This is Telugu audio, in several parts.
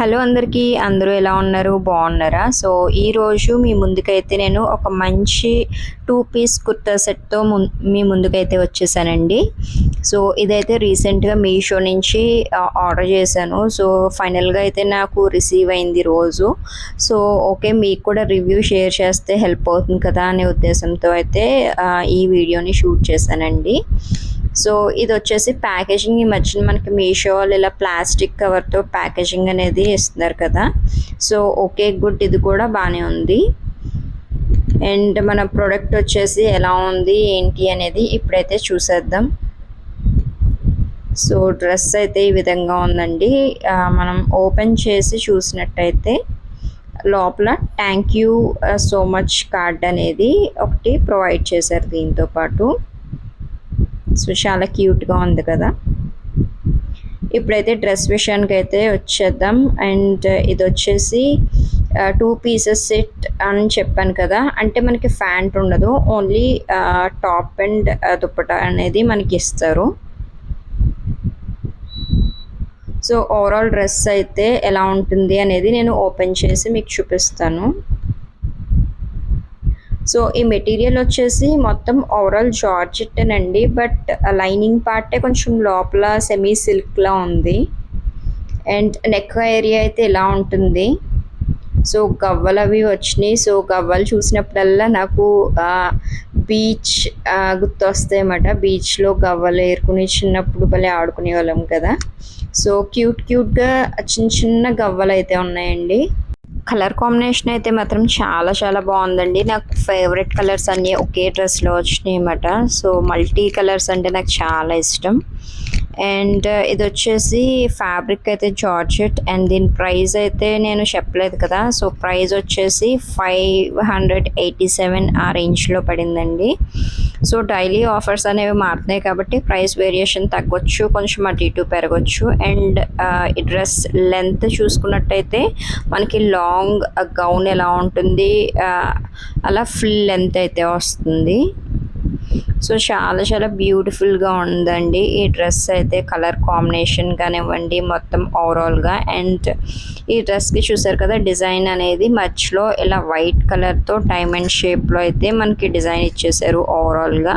హలో అందరికీ అందరూ ఎలా ఉన్నారు? బాగున్నారా? సో ఈరోజు మీ ముందుకైతే నేను ఒక మంచి టూ పీస్ కుర్తా సెట్తో ముం మీ ముందుకైతే వచ్చేసానండి. సో ఇదైతే రీసెంట్గా మీషో నుంచి ఆర్డర్ చేశాను. సో ఫైనల్గా అయితే నాకు రిసీవ్ అయింది రోజు. సో ఓకే మీకు కూడా రివ్యూ షేర్ చేస్తే హెల్ప్ అవుతుంది కదా అనే ఉద్దేశంతో అయితే ఈ వీడియోని షూట్ చేశానండి. సో ఇది వచ్చేసి ప్యాకేజింగ్. ఈ మధ్యన మనకి మీషో వాళ్ళు ఇలా ప్లాస్టిక్ కవర్తో ప్యాకేజింగ్ అనేది ఇస్తున్నారు కదా. So okay good. ఇది కూడా బాగానే ఉంది. అండ్ మన ప్రోడక్ట్ వచ్చేసి ఎలా ఉంది ఏంటి అనేది ఇప్పుడైతే చూసేద్దాం. సో డ్రెస్ అయితే ఈ విధంగా ఉందండి. మనం ఓపెన్ చేసి చూసినట్టయితే లోపల thank you so much card అనేది ఒకటి ప్రొవైడ్ చేశారు దీంతో పాటు. సో చాలా క్యూట్గా ఉంది కదా. ఇప్పుడైతే డ్రెస్ విషయానికి అయితే వచ్చేద్దాం. అండ్ ఇది వచ్చేసి టూ పీసెస్ సెట్ అని చెప్పాను కదా. అంటే మనకి ఫ్యాంట్ ఉండదు. ఓన్లీ టాప్ అండ్ దుప్పట అనేది మనకి ఇస్తారు. సో ఓవరాల్ డ్రెస్ అయితే ఎలా ఉంటుంది అనేది నేను ఓపెన్ చేసి మీకు చూపిస్తాను. సో ఈ మెటీరియల్ వచ్చేసి మొత్తం ఓవరాల్ జార్జెట్ అండి బట్ లైనింగ్ పార్టే కొంచెం లోపల సెమీ సిల్క్లా ఉంది. అండ్ నెక్ ఏరియా అయితే ఇలా ఉంటుంది. సో గవ్వలు అవి వచ్చినాయి. సో గవ్వలు చూసినప్పుడల్లా నాకు బీచ్ గుర్తొస్తాయి అన్నమాట. బీచ్లో గవ్వలు ఏరుకుని చిన్నప్పుడు భలే ఆడుకునే వాళ్ళం కదా. సో క్యూట్ క్యూట్గా చిన్న చిన్న గవ్వలు అయితే ఉన్నాయండి. కలర్ కాంబినేషన్ అయితే మాత్రం చాలా చాలా బాగుందండి. నాకు ఫేవరెట్ కలర్స్ అన్నీ ఒకే డ్రెస్లో వచ్చినాయి అన్నమాట సో మల్టీ కలర్స్ అంటే నాకు చాలా ఇష్టం. అండ్ uh, ఇది వచ్చేసి ఫ్యాబ్రిక్ అయితే జార్జెట్ అండ్ దీని ప్రైస్ అయితే నేను చెప్పలేదు కదా. సో ప్రైస్ వచ్చేసి ఫైవ్ హండ్రెడ్ ఎయిటీ సెవెన్ ఆ రేంజ్లో పడిందండి. సో డైలీ ఆఫర్స్ అనేవి మారుతున్నాయి కాబట్టి ప్రైస్ వేరియేషన్ తగ్గొచ్చు కొంచెం అటు ఇటు పెరగచ్చు. అండ్ uh, ఈ డ్రెస్ లెంత్ చూసుకున్నట్టయితే మనకి లాంగ్ గౌన్ ఎలా ఉంటుంది uh, అలా ఫుల్ లెంత్ అయితే వస్తుంది. సో చాలా చాలా బ్యూటిఫుల్గా ఉందండి. ఈ డ్రెస్ అయితే కలర్ కాంబినేషన్ కానివ్వండి మొత్తం ఓవరాల్గా అండ్ ఈ డ్రెస్కి చూసారు కదా డిజైన్ అనేది మధ్యలో ఇలా వైట్ కలర్తో డైమండ్ షేప్లో అయితే మనకి డిజైన్ ఇచ్చేసారు ఓవరాల్గా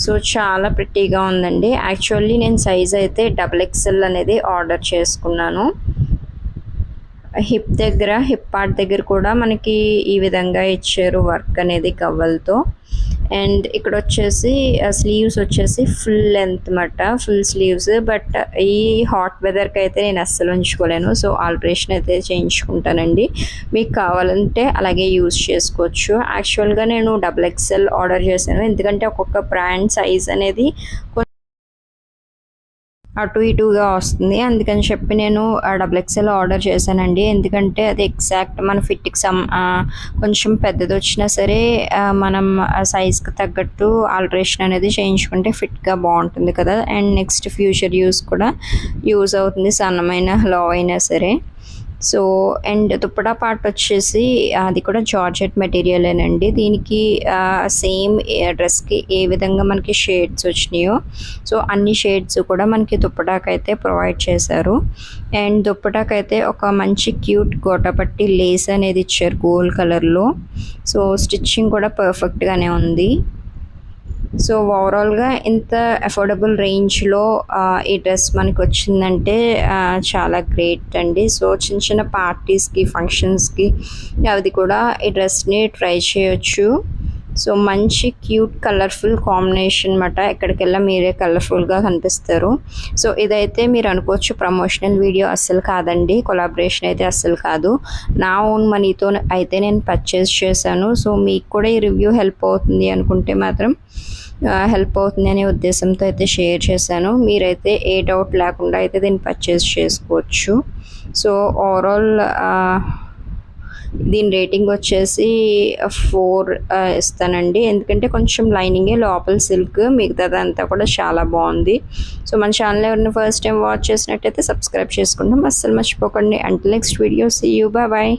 సో చాలా ప్రిటీగా ఉందండి. యాక్చువల్లీ నేను సైజ్ అయితే డబుల్ ఎక్స్ఎల్ అనేది ఆర్డర్ చేసుకున్నాను. హిప్ దగ్గర హిప్ పార్ట్ దగ్గర కూడా మనకి ఈ విధంగా ఇచ్చారు వర్క్ అనేది కవ్వలతో. అండ్ ఇక్కడ వచ్చేసి స్లీవ్స్ వచ్చేసి ఫుల్ లెంత్ మాట ఫుల్ స్లీవ్స్. బట్ ఈ హాట్ వెదర్కి అయితే నేను అస్సలు ఉంచుకోలేను. సో ఆల్టరేషన్ అయితే చేయించుకుంటానండి. మీకు కావాలంటే అలాగే యూజ్ చేసుకోవచ్చు. యాక్చువల్గా నేను డబుల్ ఎక్స్ఎల్ ఆర్డర్ చేశాను. ఎందుకంటే ఒక్కొక్క బ్రాండ్ సైజ్ అనేది అటు ఇటుగా వస్తుంది. అందుకని చెప్పి నేను డబుల్ ఎక్స్ఎల్ ఆర్డర్ చేశానండి. ఎందుకంటే అది ఎగ్జాక్ట్ మన ఫిట్కి సమ్ కొంచెం పెద్దది వచ్చినా సరే ఆ, మనం సైజ్కి తగ్గట్టు ఆల్టరేషన్ అనేది చేయించుకుంటే ఫిట్గా బాగుంటుంది కదా. అండ్ నెక్స్ట్ ఫ్యూచర్ యూస్ కూడా యూజ్ అవుతుంది. సన్నమైన లో అయినా సరే. సో అండ్ దుప్పటా పార్ట్ వచ్చేసి అది కూడా జార్జెట్ మెటీరియలేనండి దీనికి సేమ్ డ్రెస్కి ఏ విధంగా మనకి షేడ్స్ వచ్చినాయో సో అన్ని షేడ్స్ కూడా మనకి దుప్పటాకైతే ప్రొవైడ్ చేశారు. అండ్ దుప్పటాకైతే ఒక మంచి క్యూట్ గోటపట్టి లేస్ అనేది ఇచ్చారు గోల్డ్ కలర్లో. సో స్టిచ్చింగ్ కూడా పర్ఫెక్ట్గానే ఉంది. సో ఓవరాల్గా ఇంత అఫోర్డబుల్ రేంజ్లో ఈ డ్రెస్ మనకు వచ్చిందంటే చాలా గ్రేట్ అండి. సో చిన్న చిన్న పార్టీస్కి ఫంక్షన్స్కి అది కూడా ఈ డ్రెస్ని ట్రై చేయొచ్చు. సో మంచి క్యూట్ కలర్ఫుల్ కాంబినేషన్ అనమాట ఎక్కడికెళ్ళా మీరే కలర్ఫుల్గా కనిపిస్తారు. సో ఇదైతే మీరు అనుకోవచ్చు ప్రమోషనల్ వీడియో అస్సలు కాదండి కొలాబరేషన్ అయితే అస్సలు కాదు. నా ఓన్ మనీతో అయితే నేను పర్చేస్ చేశాను. సో మీకు కూడా ఈ రివ్యూ హెల్ప్ అవుతుంది అనుకుంటే మాత్రం హెల్ప్ అవుతుంది అనే ఉద్దేశంతో అయితే షేర్ చేశాను. మీరైతే ఏ డౌట్ లేకుండా అయితే దీన్ని పర్చేస్ చేసుకోవచ్చు. సో ఓవరాల్ దీని రేటింగ్ వచ్చేసి ఫోర్ ఇస్తానండి. ఎందుకంటే కొంచెం లైనింగే లోపల సిల్క్ మిగతాదంతా కూడా చాలా బాగుంది. సో మన ఛానల్ ఎవరిని ఫస్ట్ టైం వాచ్ చేసినట్టయితే సబ్స్క్రైబ్ చేసుకుంటాం. అస్సలు మర్చిపోకండి. అంటే next video see you bye bye